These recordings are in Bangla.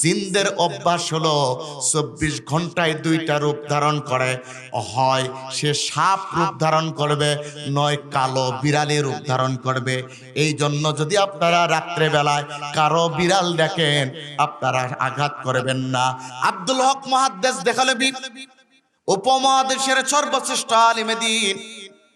জিনদের অভ্যাস হলো চব্বিশ ঘন্টায় দুইটা রূপ ধারণ করে। হয় সে সাপ রূপ ধারণ করবে, নয় কালো বিড়ালের রূপ ধারণ করবে। এই জন্য যদি আপনারা রাত্রে বেলায় কারও বিড়াল দেখেন, আপনারা আঘাত করবেন না। আব্দুল হক মহাদ্দেশ দেখালবি উপমহাদেশের সর্বশ্রেষ্ঠ আলিমে দিন।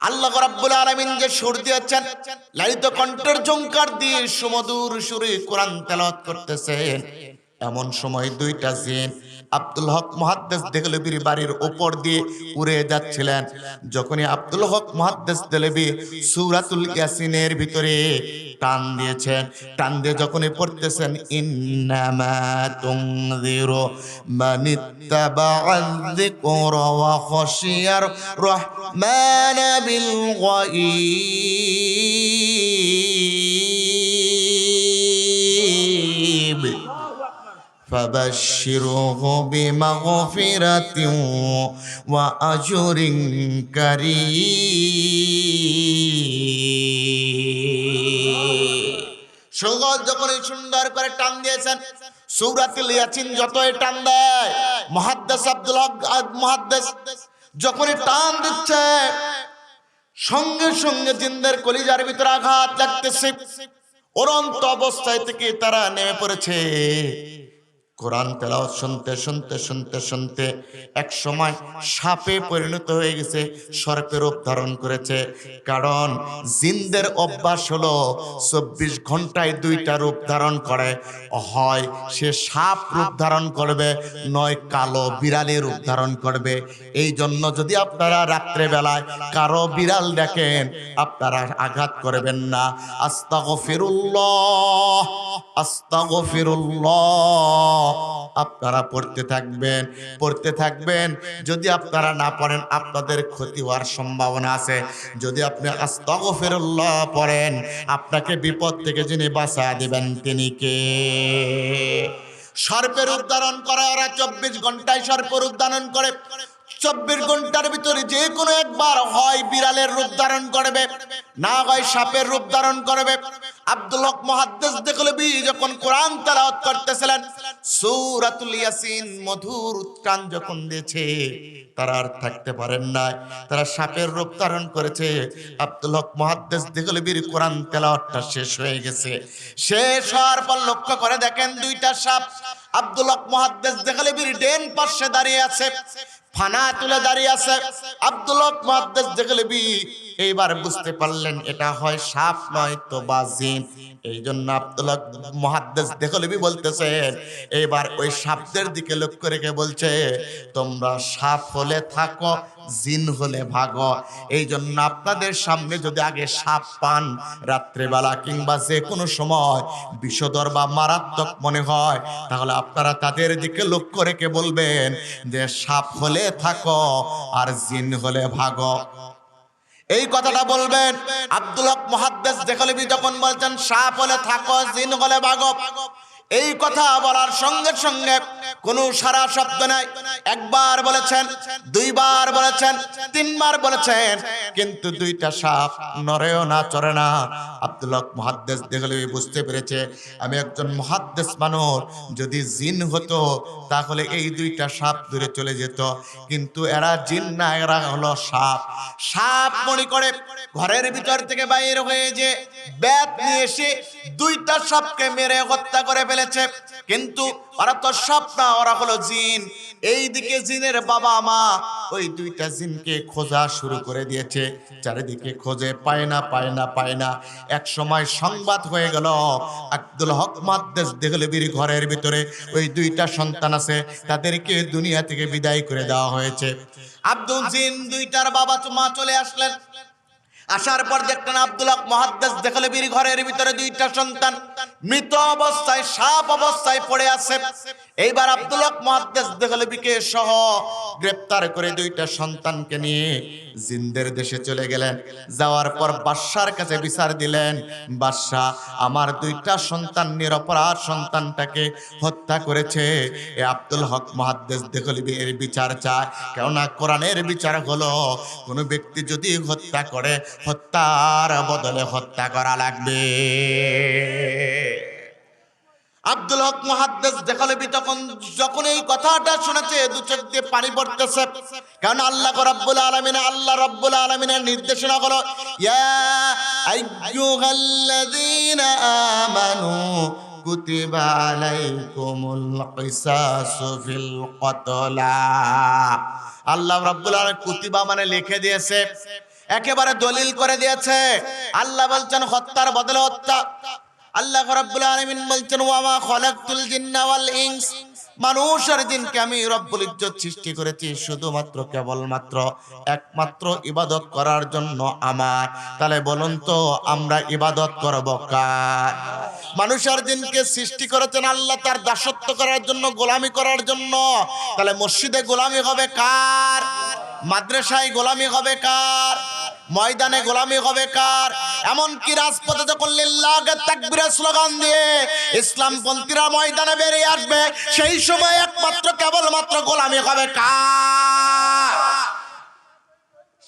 আল্লাহ রাব্বুল আলামিন যে সুর দিয়েছেন, লালিত কণ্ঠের জঙ্কার দিয়ে সুমধুর সুরে কোরআন তেলাওয়াত করতেছেন এমন সময় দুইটা জিন আব্দুল হক মহাদ্দেস দেহলবির বাড়ির ওপর দিয়ে উড়ে যাচ্ছিলেন। যখনই আব্দুল হক মহাদ্দেস দেহলবি সূরাতুল ইয়াসিনের ভিতরে টান দিয়েছেন, টান দিয়ে যখনই পড়তেছেন, ইন্নামা فبشره بمغفرة وأجر كريم সৌগত যখন এই সুন্দর করে টান দিয়েছেন সৌরাতুল ইয়াসিন যতই টান দেয় মহাদ্দেস আব্দুল হক মহাদ্দেস যখনই টান দিচ্ছে সঙ্গে সঙ্গে জিন্দের কলিজার ভিতরে আঘাত লাগতেছে অরন্ত অবস্থায় থেকে তারা নেমে পড়েছে কোরআন তেলাওয়াত শুনতে শুনতে শুনতে শুনতে এক সময় সাপে পরিণত হয়ে গেছে, সর্পে রূপ ধারণ করেছে। কারণ জিনদের অভ্যাস হলো চব্বিশ ঘন্টায় দুইটা রূপ ধারণ করে। হয় সে সাপ রূপ ধারণ করবে, নয় কালো বিড়ালের রূপ ধারণ করবে। এই জন্য যদি আপনারা রাত্রে বেলায় কারও বিড়াল দেখেন, আপনারা আঘাত করবেন না। আস্তাগফিরুল্লাহ আস্তাগফিরুল্লাহ। আপনারা পড়তে থাকবেন পড়তে থাকবেন। যদি আপনারা না পড়েন, আপনাদের ক্ষতি হওয়ার সম্ভাবনা আছে। যদি আপনি আস্তাগফিরুল্লাহ পড়েন, আপনাকে বিপদ থেকে যিনি বাঁচা দিবেন, তিনি কে? সর্পের উদ্ধারণ করে ওরা চব্বিশ ঘন্টায় সর্পের উদ্ধারণ করে। চব্বিশ ঘণ্টার ভিতরে যে কোনো একবার হয় বিড়ালের রূপ ধারণ করবে, না হয় সাপের রূপ ধারণ করবে। আব্দুল হক মহাদ্দেশ দেখলবি যখন কোরআন তেলাওয়াত করতেছিলেন, সূরাতুল ইয়াসিন মধুর উচ্চারণ যখন দিয়েছে, তারা আর থাকতে পারেন না তারা সাপের রূপ ধারণ করেছে। আব্দুল হক মহাদ্দেশ দেখলবির কোরআন তেলাওয়াতটা শেষ হয়ে গেছে। শেষ হওয়ার পর লক্ষ্য করে দেখেন দুইটা সাপ। আব্দুল হক মহাদ্দেশ দেখলবির ডেন পাশে দাঁড়িয়ে আছে, ফানা তুলে দাঁড়িয়ে আছে। আব্দুল হক মহাদ্দেশ দেখলবি এইবার বুঝতে পারলেন, এটা হয় সাপ নয় তো বা জিন। এই জন্য আব্দুল হক মহাদ্দেশ দেখলবি বলতেছেন এবার ওই সাপদের দিকে লক্ষ্য রেখে বলছে, তোমরা সাপ হলে থাকো, জিন হলে ভাগো। এই জন্য আপনাদের সামনে যদি আগে সাপ পান, রাত্রেবেলা কিংবা যে কোনো সময়, বিষধর বা মারাত্মক মনে হয়, তাহলে আপনারা তাদের দিকে লক্ষ্য রেখে বলবেন যে সাপ হলে থাকো আর জিন হলে ভাগো। এই কথাটা বলবেন। আব্দুল হক মহাদ্দেশ দেখলবি যখন বলছেন, সাপ হলে থাকো, জিন হলে ভাগো এই কথা বলার সঙ্গে সঙ্গে কোনো সারা শব্দ নাই। একবার বলেছেন, দুইবার বলেছেন, তিনবার বলেছেন, কিন্তু দুইটা সাপ নরেও না, চড়ে না। আব্দুল হক মহাদ্দেশ দেখলে বুঝতে পেরেছে, আমি একজন মহাদ্দেশ মানুষ, যদি জিন হতো, তাহলে এই দুইটা সাপ দূরে চলে যেত। কিন্তু এরা জিন না, এরা হলো সাপ। সাপ মনে করে ঘরের ভিতর থেকে বাইর হয়ে যে ব্যাত নিয়ে এসে দুইটা সাপকে মেরে হত্যা করে ফেলেছে। কিন্তু ওরা তো সাপ না, ওরা হলো জিন। এইদিকে জিনের বাবা মা, ওই দুইটা জিনকে খোঁজা শুরু করে দিয়েছে। চারিদিকে খোঁজে পায় না পায় না পায় না। এক সময় সংবাদ হয়ে গেল, আব্দুল হক মাদ্দেশ দেখলবির ঘরের ভিতরে ওই দুইটা সন্তান আছে, তাদেরকে দুনিয়া থেকে বিদায় করে দেওয়া হয়েছে। আব্দুল জিন দুইটার বাবা মা চলে আসলেন। আসার পর দেখলেন আব্দুল হক মহাদ্দেশ দেখলে বীর ঘরের ভিতরে দুইটা সন্তান। মৃত অবস্থায়, সাপ অবস্থায় পড়ে আছে। এইবার আব্দুল হক মহাদ্দেশ দেহলবিকে সহ গ্রেপ্তার করে দুইটা সন্তানকে নিয়ে জিন্দের দেশে চলে গেলেন। যাওয়ার পর বাদশার কাছে বিচার দিলেন বাদশাহ আমার দুইটা সন্তান নিরপরাধ সন্তানটাকে হত্যা করেছে। এ আব্দুল হক মহাদ্দেশ দেহলবি এর বিচার চায়। কেননা কোরআনের বিচার হলো, কোনো ব্যক্তি যদি হত্যা করে, হত্যার বদলে হত্যা করা লাগবে। আব্দুল হক মুহাদ্দিস দেখালবি তখন যখন এই কথাটা শুনেছে, দু চোখ দিয়ে পানি পড়তেছে। কারণ আল্লাহ রাব্বুল আলামিন, আল্লাহ রাব্বুল আলামিনের নির্দেশনা আইয়ুহাল্লাযীনা আমানু কুতিবা আলাইকুমুল কিসাসু ফিল কতলা। আল্লাহ রাব্বুল আলামিন কুতিবা মানে লিখে দিয়েছে, একেবারে দলিল করে দিয়েছে। আল্লাহ বলছেন, হত্যার বদলে হত্যা। আল্লাহ রাব্বুল আলামিন বলছেন, ওয়ামা খলাকতুল জিন্না ওয়াল ইনস। মানুষ আর জিনকে আমি রব্বুল ইজ্জত সৃষ্টি করেছি শুধুমাত্র কেবলমাত্র একমাত্র ইবাদত করার জন্য আমার। তাহলে বলুন তো, আমরা ইবাদত করব কার? মানুষ আর জিনকে সৃষ্টি করেছেন আল্লাহ তার দাসত্ব করার জন্য, গোলামি করার জন্য। তাহলে মসজিদে গোলামি হবে কার? মাদ্রাসায় গোলামি হবে কার? ময়দানে গোলামি হবে কার? এমনকি রাজপথে যখন লিল্লাহকে তাকবীরের স্লোগান দিয়ে? ইসলাম পন্থীরা ময়দানে বেরিয়ে আসবে, সেই সময় একমাত্র কেবলমাত্র গোলামি হবে কার?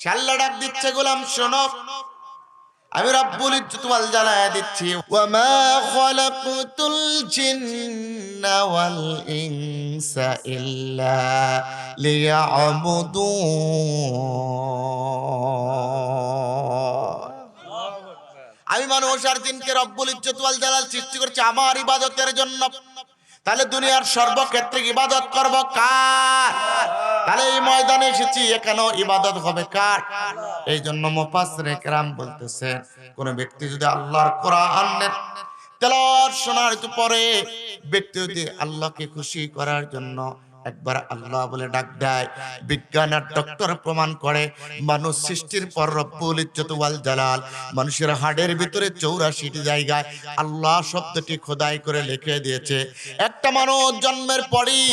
শাল্লা ডাক দিচ্ছে গোলাম শোনো আমি রব্বুল ওয়াল জানায় দিচ্ছি। ওয়ামা খালাকতুল জিন্না ওয়াল ইনসা ইল্লা লিয়াবুদুন আমি মানুষ আর দিনকে রব্বুল ইজ্জত ওয়াল জালাল সৃষ্টি করছি আমার ইবাদতের জন্য। তাহলে দুনিয়ার সর্বক্ষেত্রে ইবাদত করব কার? তাহলে এই ময়দানে এসেছি, এখানেও ইবাদত হবে কার? এই জন্য মুফাসসিরে কেরাম বলতেছে কোন ব্যক্তি যদি আল্লাহর করা কোরআনের তেল শোনার পরে ব্যক্তি যদি আল্লাহকে খুশি করার জন্য একবার আল্লাহ বলে ডাক দেয়। বিজ্ঞান আর ডক্টর প্রমাণ করে, মানুষ সৃষ্টির পর রব্বুল ইজ্জত ওয়াল জালাল। মানুষের হাড়ের ভিতরে চৌরাশিটি জায়গায় আল্লাহ শব্দটি খোদাই করে লিখে দিয়েছে। একটা মানুষ জন্মের পরই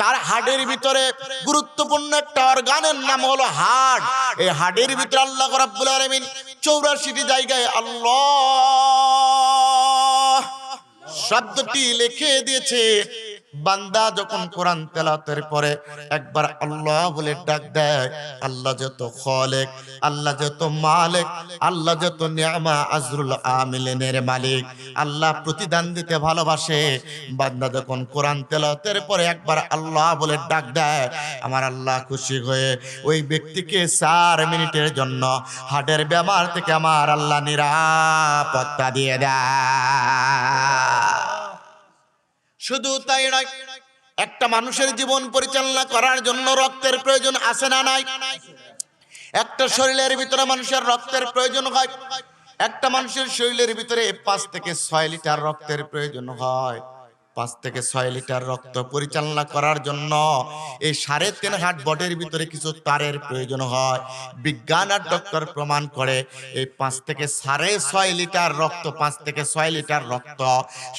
তার হাড়ের ভিতরে গুরুত্বপূর্ণ একটা অর্গানের নাম হলো হাড়। এই হাড়ের ভিতরে আল্লাহ রাব্বুল আলামিন চৌরাশিটি জায়গায় আল্লাহ শব্দটি লিখে দিয়েছে। বান্দা যখন কোরআন তেলাতের পরে একবার আল্লাহ বলে ডাক দেয়, আল্লাহ যত খলেক, আল্লাহ যত মালিক, আল্লাহ যত নিয়ামা আজরুল আমিলেনের মালিক, আল্লাহ প্রতিদান দিতে ভালোবাসে। বান্দা যখন কোরআন তেলাতের পরে একবার আল্লাহ বলে ডাক দেয়, আমার আল্লাহ খুশি হয়ে ওই ব্যক্তিকে চার মিনিটের জন্য হার্টের বেমার থেকে আমার আল্লাহ নিরাপত্তা দিয়ে দেয়। শুধু তাই নয়, একটা মানুষের জীবন পরিচালনা করার জন্য রক্তের প্রয়োজন আছে না নাই? একটা শরীরের ভিতরে মানুষের রক্তের প্রয়োজন হয়, একটা মানুষের শরীরের ভিতরে পাঁচ থেকে ছয় লিটার রক্তের প্রয়োজন হয়। পাঁচ থেকে ছয় লিটার রক্ত পরিচালনা করার জন্য এই সাড়ে তিন হাট বডির ভিতরে কিছু তারের প্রয়োজন হয়। বিজ্ঞান আর ডক্টর প্রমাণ করে এই পাঁচ থেকে সাড়ে ছয় লিটার রক্ত, পাঁচ থেকে ছয় লিটার রক্ত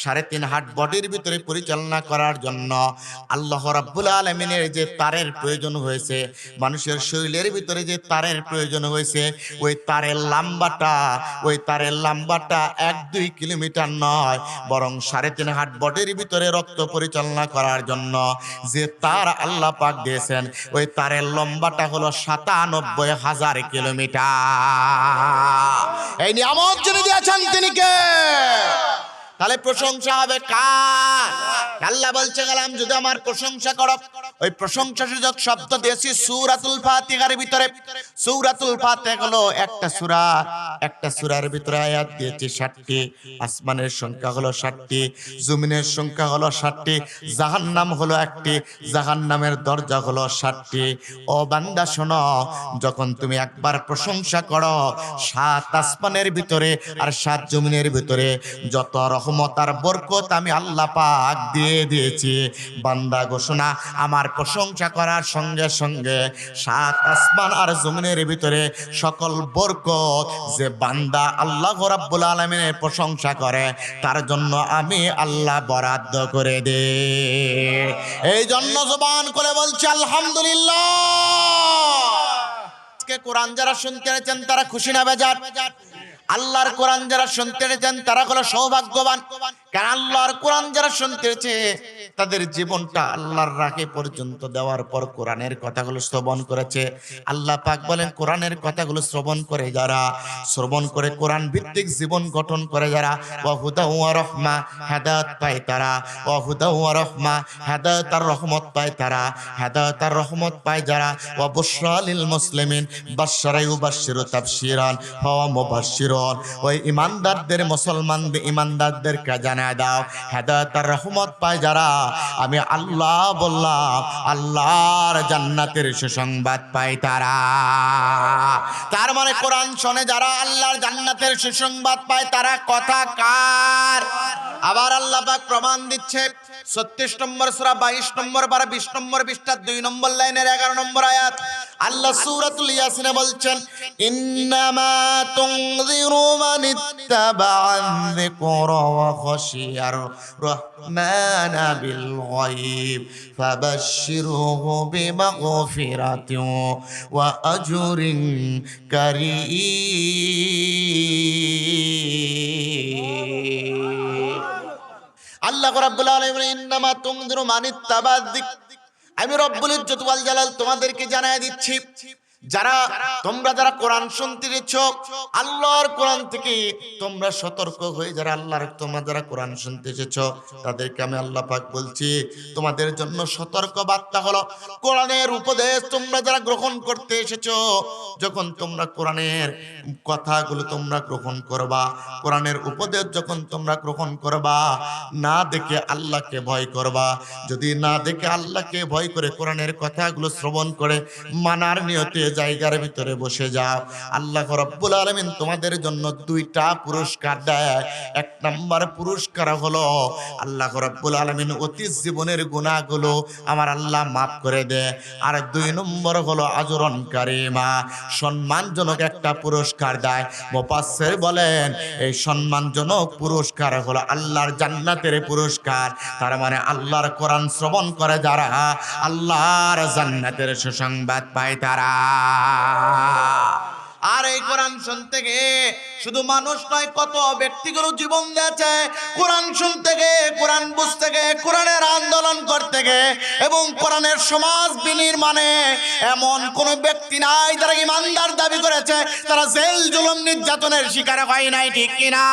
সাড়ে তিন হাট বডির ভিতরে পরিচালনা করার জন্য আল্লাহ রাব্বুল আলমিনের যে তারের প্রয়োজন হয়েছে, মানুষের শরীরের ভিতরে যে তারের প্রয়োজন হয়েছে, ওই তারের লাম্বাটা, ওই তারের লাম্বাটা এক দুই কিলোমিটার নয়, বরং সাড়ে তিন হাট বডির ভিতরে রক্ত পরিচালনা করার জন্য। যে তার আল্লাহ পাক দিয়েছেন, ওই তারের লম্বাটা হলো সাতানব্বই হাজার কিলোমিটার। এই নিয়ামত যিনি দিয়েছেন, তিনি কে? তাহলে প্রশংসা হবে কার? আল্লাহ বলছে, গেলাম যদি আমার প্রশংসা করো। ওই প্রশংসা সুযোগ শব্দ দিয়েছি সূরাতুল ফাতিহার ভিতরে। সূরাতুল ফাতিহা হলো একটা সূরা। একটা সূরার ভিতরে আয়াত দিয়েছি 60টি আসমানের সংখ্যা হলো 60টি জমিনের সংখ্যা হলো 60টি জাহান্নাম হলো একটি। জাহান্নামের দরজা হলো 60টি ও বান্দা, শোনো, যখন তুমি একবার প্রশংসা করো, সাত আসমানের ভিতরে আর সাত জমিনের ভিতরে যত রহমত আর বরকত আমি আল্লাহ পাক দিয়ে দিয়েছি। বান্দা ঘোষণা, আমার প্রশংসা করার সঙ্গে সঙ্গে সাত আসমান আর জমিনের ভিতরে সকল বরকত যে বান্দা আল্লাহ রাব্বুল আলমিনের প্রশংসা করে, তার জন্য আমি আল্লাহ বরাদ্দ করে দে এই জন্য জবান করে বলছি, আলহামদুলিল্লাহ। কোরআন যারা শুনতে তারা খুশি না, বেজার। আল্লাহর কোরআন যারা শুনতে এনেছেন তারা হলো সৌভাগ্যবান। কারণ আল্লাহর কোরআন যারা শুনতে এনেছে তাদের জীবনটা আল্লাহর রাখে পর্যন্ত দেওয়ার পর কোরআনের কথাগুলো শ্রবণ করেছে। আল্লাহ পাক বলেন, কোরআনের কথাগুলো শ্রবণ করে যারা, শ্রবণ করে কোরআন ভিত্তিক জীবন গঠন করে যারা, ওয়াহুদা ওয়া রহমা, হেদায়ত পায় তারা, ওয়াহুদা ওয়া রহমা, হেদায়ত আর রহমত পায় তারা, হেদায়ত আর রহমত পায় যারা, ওয়া বুশরা লিল মুসলিমিন বাশশারা ইউবাশশিরু তাবশীরান ওয়া মুবাশশিরুন। ওই ইমানদারদের, মুসলমানদের ইমানদারদেরকে জানায় দাও। হেদায়তের রহমত পায় যারা। আমি আল্লাহ বললাম, আল্লাহর জান্নাতের সুসংবাদ পায় তারা। তার মানে কোরআন শোনে, যারা আল্লাহর জান্নাতের সুসংবাদ পায়, তারা কথা কার? আবার আল্লাহ পাক প্রমাণ দিচ্ছে। ছত্রিশ নম্বর সুরা, বাইশ নম্বর বারো, বিশ নম্বর বিশটা দুই নম্বর লাইনের এগারো নম্বর আয়াত। আল্লাহ সূরাতুল ইয়াসিনে বলছেন, ইন্নামা তুনযিরু মান ইত্তাবা'আ যিকরা ওয়া খাশিয়ার রাহমানা বিল গায়ব। ফাবাশশিরহু বিমাগফিরাতিন ওয়া আজরিন কারীম. আল্লাহ রাব্বুল আলামিন মানিত তাবাদিক আমি রব্বুল ইজ্জত ওয়াল জালাল তোমাদেরকে জানায় দিচ্ছি যারা তোমরা যারা কোরআন শুনতে দিচ্ছ, আল্লাহর কোরআন থেকে তোমরা সতর্ক হয়ে যারা আল্লাহর তোমরা যারা কোরআন শুনতে এসেছ, তাদেরকে আমি আল্লাহ পাক বলছি, তোমাদের জন্য সতর্ক বার্তা হলো, কোরআনের উপদেশ তোমরা যারা গ্রহণ করতে এসেছ, যখন তোমরা কোরআনের কথাগুলো তোমরা গ্রহণ করবা, কোরআনের উপদেশ যখন তোমরা গ্রহণ করবা, না দেখে আল্লাহকে ভয় করবা, যদি না দেখে আল্লাহকে ভয় করে কোরআনের কথাগুলো শ্রবণ করে, মানার নিয়তে জায়গার ভিতরে বসে যাও। আল্লাহ রব্বুল আলমিন তোমাদের জন্য দুইটা পুরস্কার দেয়। এক নাম্বার পুরস্কার হলো, আল্লাহ রব্বুল আলমিন অতীত জীবনের গুণাগুলো আমার আল্লাহ মাফ করে দেয় আর দুই নম্বর হলো, আজরন কারিমা, সম্মানজনক একটা পুরস্কার দেয়। মোপাসের বলেন, এই সম্মানজনক পুরস্কার হলো আল্লাহর জান্নাতের পুরস্কার। তার মানে আল্লাহর কোরআন শ্রবণ করে যারা, আল্লাহর জান্নাতের সুসংবাদ পায় তারা। আর এই কোরআন শুনতে গিয়ে শুধু মানুষ নয়, কত ব্যক্তিগত জীবন দিয়েছে কোরআন শুনতে গিয়ে, কোরআন বুঝতে গিয়ে, কোরআনের আন্দোলন করতে গিয়ে এবং কোরআনের সমাজ বিনির্মাণে এমন কোন ব্যক্তি নাই তারা ইমানদার দাবি করেছে, তারা জেল, জুলুম, নির্যাতনের শিকার হয় নাই, ঠিক কিনা?